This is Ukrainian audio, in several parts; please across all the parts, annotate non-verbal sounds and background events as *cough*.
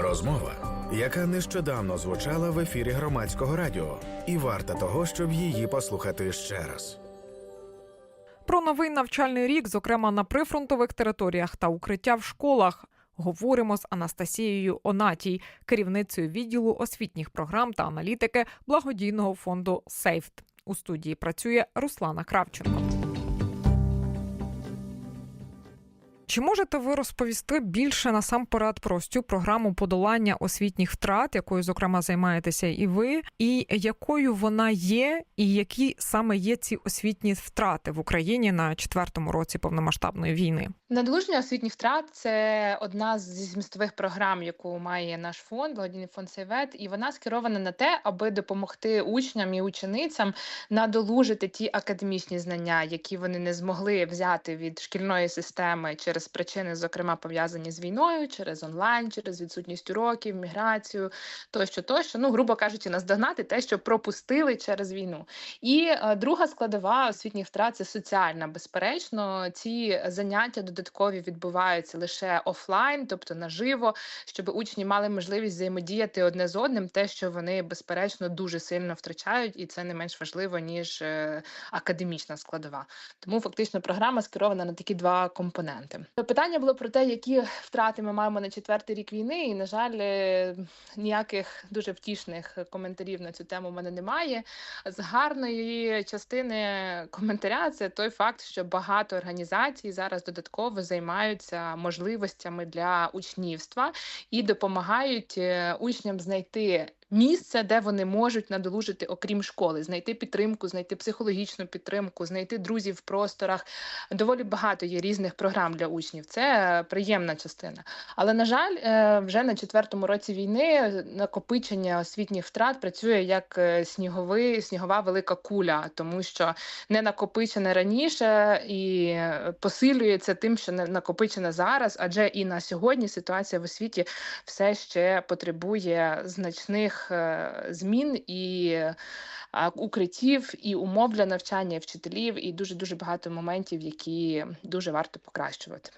Розмова, яка нещодавно звучала в ефірі громадського радіо, і варта того, щоб її послухати ще раз. Про новий навчальний рік, зокрема на прифронтових територіях та укриття в школах. Говоримо з Анастасією Онатій, керівницею відділу освітніх програм та аналітики благодійного фонду Сейфт. У студії працює Руслана Кравченко. Чи можете ви розповісти більше насамперед про цю програму подолання освітніх втрат, якою зокрема займаєтеся і ви, і якою вона є, і які саме є ці освітні втрати в Україні на четвертому році повномасштабної війни? Надолуження освітніх втрат це одна з змістових програм, яку має наш фонд, благодійний фонд Сейвет, і вона скерована на те, аби допомогти учням і ученицям надолужити ті академічні знання, які вони не змогли взяти від шкільної системи через причини, зокрема пов'язані з війною, через онлайн, через відсутність уроків, міграцію, тощо, тощо. Ну, грубо кажучи, наздогнати те, що пропустили через війну. І е, друга складова освітніх втрат це соціальна. Безперечно, ці заняття додаткові відбуваються лише офлайн, тобто наживо, щоб учні мали можливість взаємодіяти одне з одним, те, що вони безперечно дуже сильно втрачають, і це не менш важливо ніж е, академічна складова. Тому фактично програма скерована на такі два компоненти. Питання було про те, які втрати ми маємо на четвертий рік війни, і на жаль, е, ніяких дуже втішних коментарів на цю тему в мене немає. З гарної частини коментаря це той факт, що багато організацій зараз додатково займаються можливостями для учнівства і допомагають е, учням знайти. Місце, де вони можуть надолужити, окрім школи, знайти підтримку, знайти психологічну підтримку, знайти друзів в просторах. Доволі багато є різних програм для учнів. Це е, приємна частина. Але на жаль, е, вже на четвертому році війни накопичення освітніх втрат працює як е, сніговий, снігова велика куля, тому що не накопичене раніше і посилюється тим, що не накопичене зараз, адже і на сьогодні ситуація в освіті все ще потребує значних е, змін і е, укриттів, і умов для навчання вчителів, і дуже дуже багато моментів, які дуже варто покращувати.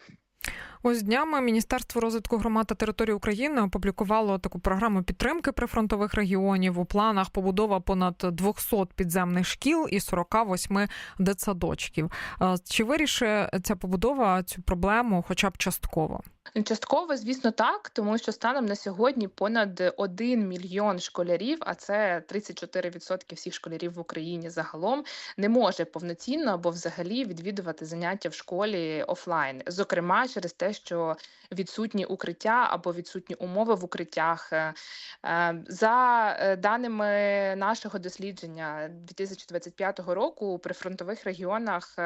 Ось днями Міністерство розвитку громад та території України опублікувало таку програму підтримки прифронтових регіонів. У планах побудова понад 200 підземних шкіл і 48 дитсадочків. Е, Чи вирішує ця побудова цю проблему, хоча б частково? Частково, звісно, так, тому що станом на сьогодні понад 1 мільйон школярів, а це 34% всіх школярів в Україні загалом, не може повноцінно або взагалі відвідувати заняття в школі офлайн. Зокрема, через те, що відсутні укриття або відсутні умови в укриттях. Е, е, За е, даними нашого дослідження 2025 року, у прифронтових регіонах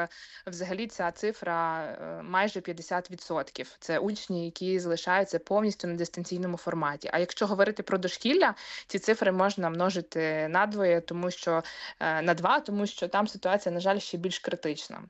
взагалі ця цифра майже 50%. Це учні, які залишаються повністю на дистанційному форматі. А якщо говорити про дошкілля, ці цифри можна множити надвоє, тому що на два, тому що там ситуація, на жаль, ще більш критична.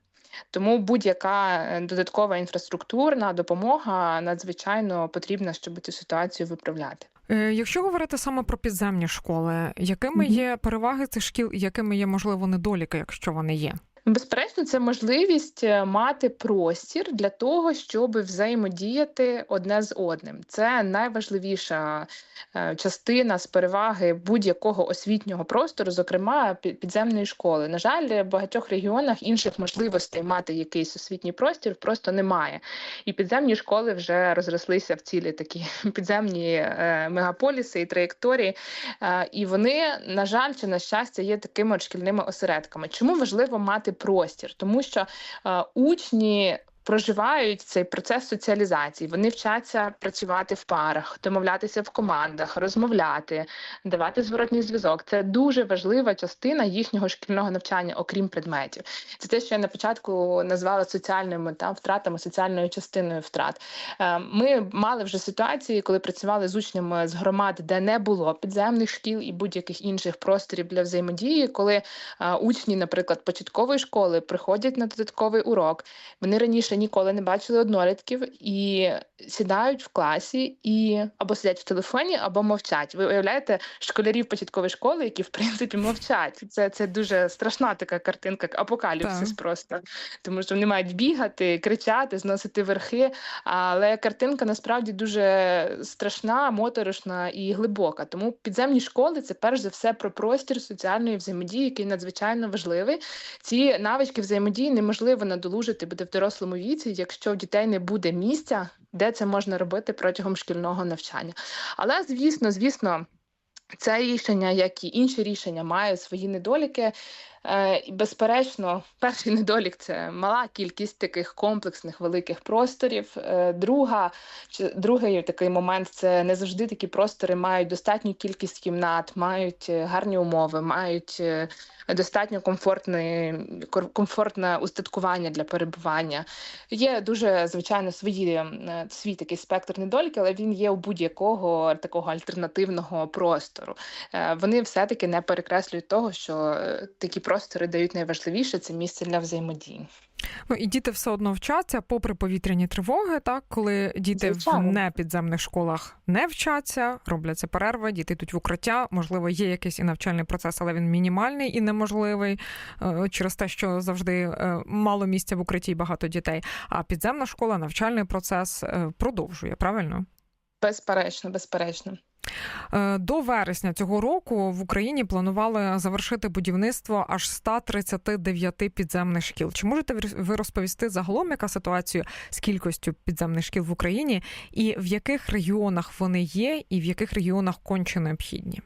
Тому будь-яка е, додаткова інфраструктурна допомога надзвичайно потрібна, щоб цю ситуацію виправляти. Е, Якщо говорити саме про підземні школи, якими є переваги цих шкіл, і якими є можливо недоліки, якщо вони є? Безперечно, це можливість е, мати простір для того, щоб взаємодіяти одне з одним. Це найважливіша е, частина з переваги будь-якого освітнього простору, зокрема підземної школи. На жаль, в багатьох регіонах інших можливостей мати якийсь освітній простір просто немає. І підземні школи вже розрослися в цілі такі *laughs* підземні е, мегаполіси і траєкторії. І вони, на жаль, чи на щастя, є такими шкільними осередками. Чому важливо мати простір? Тому що е, учні. Проживають цей процес соціалізації, вони вчаться працювати в парах, домовлятися в командах, розмовляти, давати зворотній зв'язок. Це дуже важлива частина їхнього шкільного навчання, окрім предметів. Це те, що я на початку назвала соціальними та втратами, соціальною частиною втрат. Е, Ми мали вже ситуації, коли працювали з учнями з громад, де не було підземних шкіл і будь-яких інших просторів для взаємодії, коли е, учні, наприклад, початкової школи приходять на додатковий урок. Вони раніше ще ніколи не бачили однолітків і сідають в класі і або сидять в телефоні, або мовчать. Ви уявляєте школярів початкової школи, які в принципі мовчать. Це, це дуже страшна така картинка, апокаліпсис Так. просто. Тому що вони мають бігати, кричати, зносити верхи. Але картинка насправді дуже страшна, моторошна і глибока. Тому підземні школи це перш за все про простір соціальної взаємодії, який надзвичайно важливий. Ці навички взаємодії неможливо надолужити буде в дорослому віці, якщо в дітей не буде місця, де це можна робити протягом шкільного навчання. Але звісно, звісно. Це рішення, як і інші рішення, має свої недоліки. Е, і, безперечно, перший недолік це мала кількість таких комплексних великих просторів. Е, друга, другий такий момент це не завжди такі простори мають достатню кількість кімнат, мають е, гарні умови, мають достатньо комфортне, устаткування для перебування. Є дуже звичайно свої свій такий спектр недоліків, але він є у будь-якого такого альтернативного простору. Вони все-таки не перекреслюють того, що такі простори дають найважливіше це місце для взаємодії. Ну і діти все одно вчаться, попри повітряні тривоги, так коли діти Звичайно. в непідземних школах не вчаться, робляться перерви, діти йдуть в укриття. Можливо, є якийсь і навчальний процес, але він мінімальний і неможливий е, через те, що завжди е, мало місця в укритті і багато дітей. А підземна школа, навчальний процес е, продовжує, правильно? Безперечно, безперечно. Е, До вересня цього року в Україні планували завершити будівництво аж 139 підземних шкіл. Чи можете ви- розповісти загалом, яка ситуація з кількістю підземних шкіл в Україні, і в яких регіонах вони є, і в яких регіонах конче необхідні?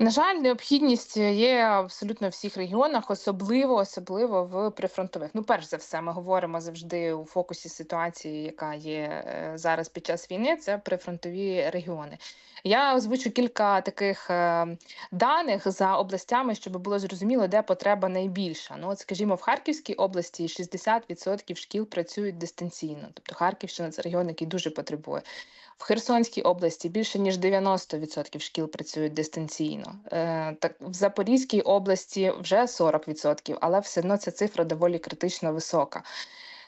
На жаль, необхідність є абсолютно в всіх регіонах, особливо особливо в прифронтових. Ну, перш за все, ми говоримо завжди у фокусі ситуації, яка є е, зараз під час війни. Це прифронтові регіони. Я озвучу кілька таких е, даних за областями, щоб було зрозуміло, де потреба найбільша. Ну, от, скажімо, в Харківській області 60% шкіл працюють дистанційно, тобто Харківщина це регіон, який дуже потребує. В Херсонській області більше ніж 90% шкіл працюють дистанційно. Е, так в Запорізькій області вже 40%, але все одно ця цифра доволі критично висока.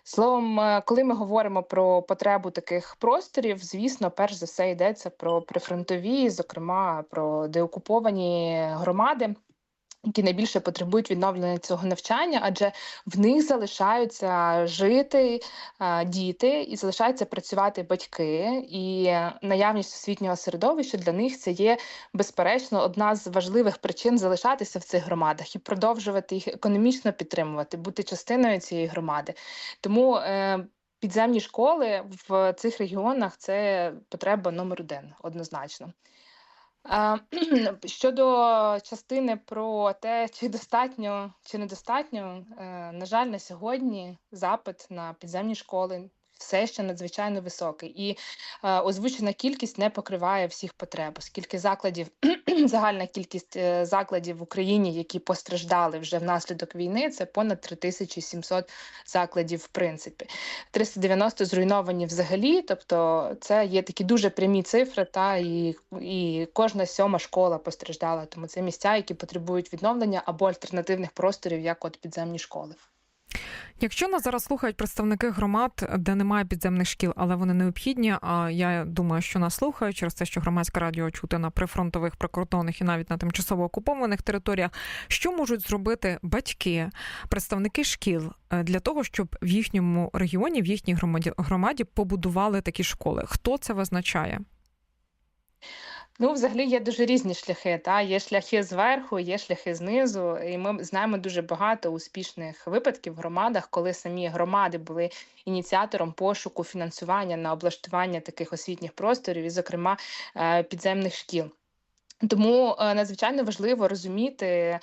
Словом, е, коли ми говоримо про потребу таких просторів, звісно, перш за все йдеться про прифронтові, зокрема про деокуповані громади. Які найбільше потребують відновлення цього навчання, адже в них залишаються жити е, діти і залишаються працювати батьки, і наявність освітнього середовища для них це є безперечно одна з важливих причин залишатися в цих громадах і продовжувати їх економічно підтримувати, бути частиною цієї громади. Тому е, підземні школи в цих регіонах це потреба номер один, однозначно. *clears throat* Щодо частини про те, чи достатньо чи недостатньо, е, на жаль, на сьогодні запит на підземні школи все ще надзвичайно високий, і е, озвучена кількість не покриває всіх потреб, оскільки закладів *clears throat* загальна кількість е, закладів в Україні, які постраждали вже внаслідок війни, це понад 3700 закладів, в принципі. 390 зруйновані взагалі, тобто це є такі дуже прямі цифри, та і, і кожна сьома школа постраждала. Тому це місця, які потребують відновлення або альтернативних просторів, як от підземні школи. Якщо нас зараз слухають представники громад, де немає підземних шкіл, але вони необхідні. А я думаю, що нас слухають через те, що громадське радіо чути на прифронтових, прикордонних і навіть на тимчасово окупованих територіях, що можуть зробити батьки, представники шкіл е, для того, щоб в їхньому регіоні, в їхній громаді громаді побудували такі школи? Хто це визначає? Ну, взагалі є дуже різні шляхи. Та є шляхи зверху, є шляхи знизу. І ми знаємо дуже багато успішних випадків в громадах, коли самі громади були ініціатором пошуку фінансування на облаштування таких освітніх просторів, і, зокрема, е, підземних шкіл. Тому е, надзвичайно важливо розуміти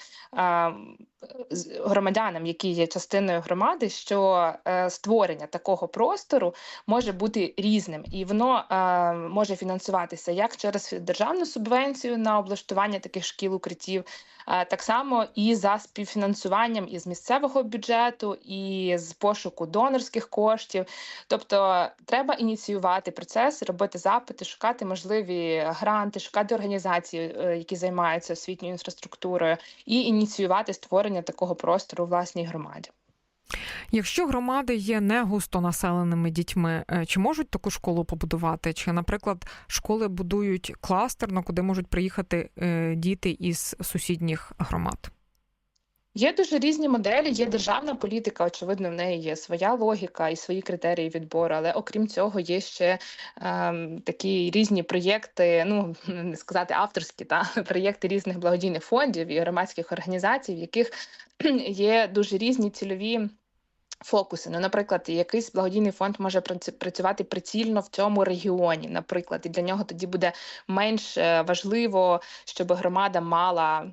громадянам, які є частиною громади, що е, створення такого простору може бути різним, і воно е, може фінансуватися як через державну субвенцію на облаштування таких шкіл укриттів, так само і за співфінансуванням із місцевого бюджету, і з пошуку донорських коштів. Тобто треба ініціювати процес, робити запити, шукати можливі гранти, шукати організації, е, які займаються освітньою інфраструктурою, і ініціювати створення такого простору у власній громаді. Якщо громади є не густонаселеними дітьми, е, чи можуть таку школу побудувати? Чи, наприклад, школи будують кластерно, куди можуть приїхати е, діти із сусідніх громад? Є дуже різні моделі, є державна політика, очевидно, в неї є своя логіка і свої критерії відбору. Але окрім цього, є ще ем, такі різні проєкти, ну не сказати авторські, та *laughs* проєкти різних благодійних фондів і громадських організацій, в яких *clears throat* є дуже різні цільові. Фокуси, ну, наприклад, якийсь благодійний фонд може працювати прицільно в цьому регіоні, наприклад, і для нього тоді буде менш е, важливо, щоб громада мала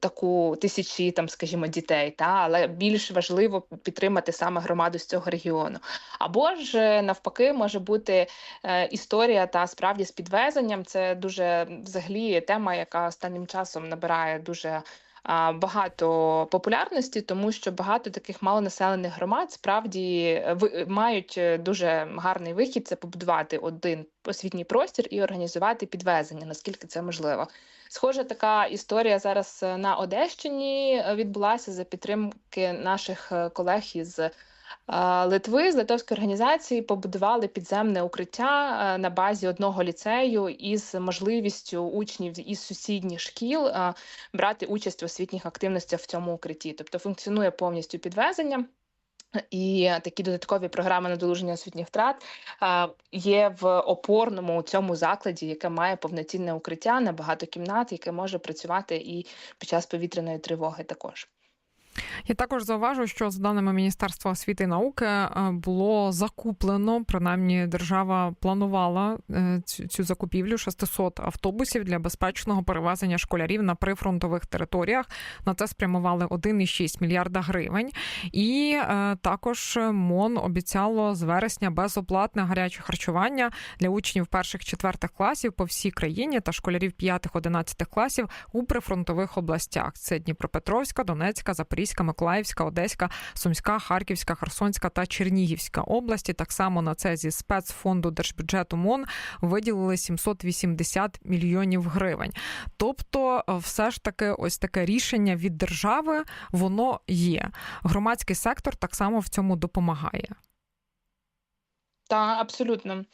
таку тисячі, там, скажімо, дітей, та але більш важливо підтримати саме громаду з цього регіону. Або ж е, навпаки, може бути е, історія та справді з підвезенням. Це дуже взагалі тема, яка останнім часом набирає дуже. Багато популярності, тому що багато таких малонаселених громад справді е, ви- мають е, дуже гарний вихід це побудувати один освітній простір і організувати підвезення, наскільки це можливо. Схожа така історія зараз е, на Одещині е, відбулася за підтримки наших е, колег із е, Литви з литовської організації побудували підземне укриття е, на базі одного ліцею із можливістю учнів із сусідніх шкіл е, брати участь в освітніх активностях в цьому укритті. Тобто функціонує повністю підвезення. І такі додаткові програми надолуження освітніх втрат е, є в опорному цьому закладі, яке має повноцінне укриття на багато кімнат, яке може працювати і під час повітряної тривоги також. Я також зауважу, що за даними Міністерства освіти і науки е, було закуплено, принаймні держава планувала е, цю, закупівлю 600 автобусів для безпечного перевезення школярів на прифронтових територіях. На це спрямували 1,6 мільярда гривень. І е, також МОН обіцяло з вересня безоплатне гаряче харчування для учнів перших четвертих класів по всій країні та школярів 5-11 класів у прифронтових областях. Це Дніпропетровська, Донецька, Запорізька, Миколаївська, Одеська, Сумська, Харківська, Херсонська та Чернігівська області. Так само на це зі спецфонду держбюджету МОН виділили 780 мільйонів гривень. Тобто, е, все ж таки, ось таке рішення від держави воно є. Громадський сектор так само в цьому допомагає. Та абсолютно.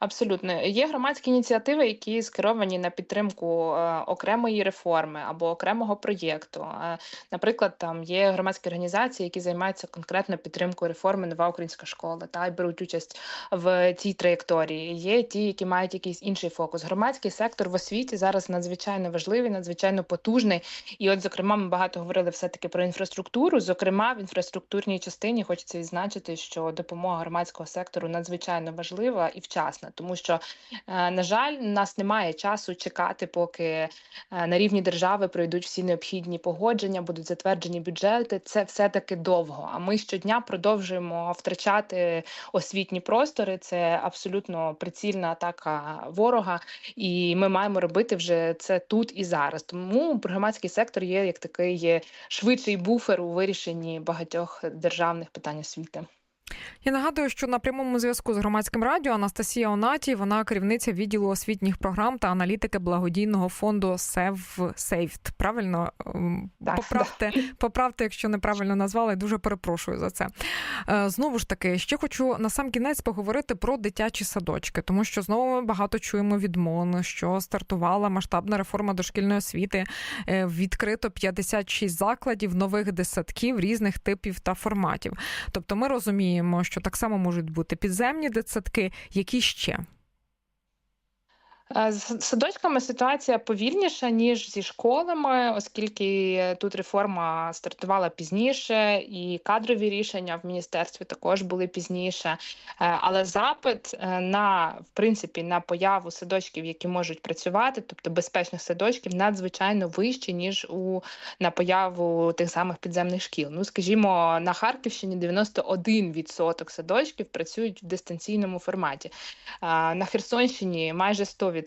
Абсолютно є громадські ініціативи, які скеровані на підтримку е, окремої реформи або окремого проєкту. Е, наприклад, там є громадські організації, які займаються конкретно підтримкою реформи Нова українська школа та й беруть участь в цій траєкторії. Є ті, які мають якийсь інший фокус. Громадський сектор в освіті зараз надзвичайно важливий, надзвичайно потужний. І, от, зокрема, ми багато говорили все таки про інфраструктуру. Зокрема, в інфраструктурній частині хочеться відзначити, що допомога громадського сектору надзвичайно важлива і вчасна, тому що, е, на жаль, у нас немає часу чекати, поки е, на рівні держави пройдуть всі необхідні погодження, будуть затверджені бюджети. Це все таки довго. А ми щодня продовжуємо втрачати освітні простори. Це абсолютно прицільна атака ворога, і ми маємо робити вже це тут і зараз. Тому громадський сектор є як такий швидший буфер у вирішенні багатьох державних питань освіти. Я нагадую, що на прямому зв'язку з громадським радіо Анастасія Онаті, вона керівниця відділу освітніх програм та аналітики благодійного фонду Save Saved. Правильно Ем, Так, поправте, *laughs* поправте, якщо неправильно назвали. Дуже перепрошую за це. Е, Знову ж таки, ще хочу на сам кінець поговорити про дитячі садочки, тому що знову ми багато чуємо від МОН, що стартувала масштабна реформа дошкільної освіти. Е, Відкрито 56 закладів нових дитсадків різних типів та форматів. Тобто, ми розуміємо, що так само можуть бути підземні дитсадки, які ще. Е, З садочками ситуація повільніша, ніж зі школами, оскільки тут реформа стартувала пізніше, і кадрові рішення в міністерстві також були пізніше. Е, Але запит е, на в принципі на появу садочків, які можуть працювати, тобто безпечних садочків, надзвичайно вищий, ніж у на появу тих самих підземних шкіл. Ну, скажімо, на Харківщині 91% садочків працюють в дистанційному форматі. На Херсонщині майже 100%,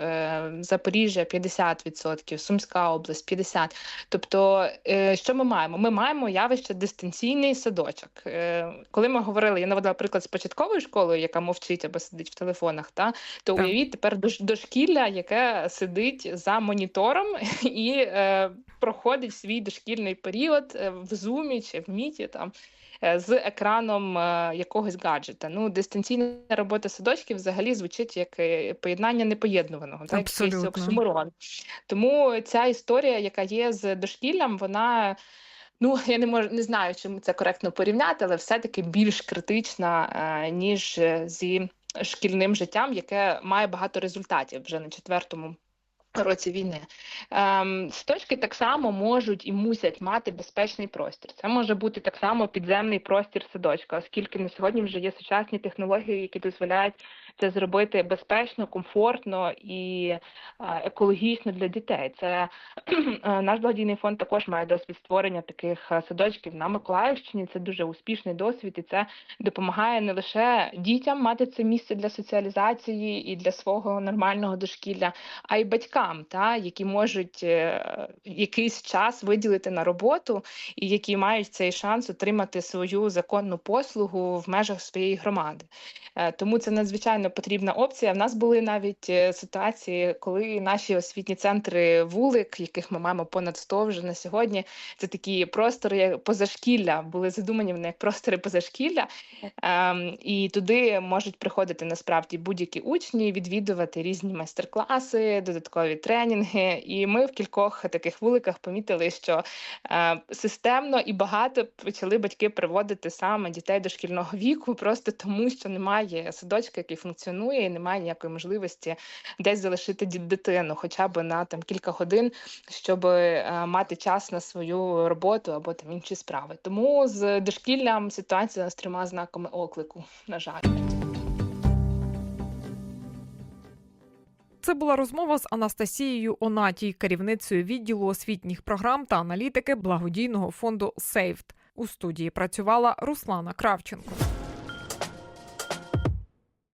е, Запоріжжя 50%, Сумська область 50%. Тобто, е, що ми маємо? Ми маємо явище дистанційний садочок. Е, Коли ми говорили, я наводила приклад з початковою школою, яка мовчить або сидить в телефонах, та то Так. уявіть тепер дошкілля, яке сидить за монітором *laughs* і проходить свій дошкільний період в Zoom чи в Міті там. Е, з екраном е, якогось гаджета. Ну, дистанційна робота садочків взагалі звучить як е, поєднання непоєднуваного, так, якийсь оксюморон. Тому ця історія, яка є з дошкіллям, вона. Ну, я не можу не знаю, чим це коректно порівняти, але все-таки більш критична, ніж зі шкільним життям, яке має багато результатів вже на четвертому році війни. Ем, Садочки так само можуть і мусять мати безпечний простір. Це може бути так само підземний простір садочка, оскільки на сьогодні вже є сучасні технології, які дозволяють це зробити безпечно, комфортно і екологічно для дітей. Це *clears throat* е, наш благодійний фонд також має досвід створення таких е, садочків на Миколаївщині. Це дуже успішний досвід, і це допомагає не лише дітям мати це місце для соціалізації і для свого нормального дошкілля, а й батькам, та які можуть е, якийсь час виділити на роботу і які мають цей шанс отримати свою законну послугу в межах своєї громади. Тому це надзвичайно потрібна опція. В нас були навіть е, ситуації, коли наші освітні центри вулик, яких ми маємо понад 100 вже на сьогодні, це такі простори позашкілля, були задумані вони як простори позашкілля, ем, і туди можуть приходити насправді будь-які учні, відвідувати різні майстер-класи, додаткові тренінги. І ми в кількох таких вуликах помітили, що е, системно і багато почали батьки приводити саме дітей дошкільного віку, просто тому що немає садочка, який функціонує, і немає ніякої можливості десь залишити дитину, хоча б на там кілька годин, щоб е, мати час на свою роботу або там інші справи. Тому з дошкіллям ситуація з трьома знаками оклику, на жаль. Це була розмова з Анастасією Онатій, керівницею відділу освітніх програм та аналітики благодійного фонду Сейфт. У студії працювала Руслана Кравченко.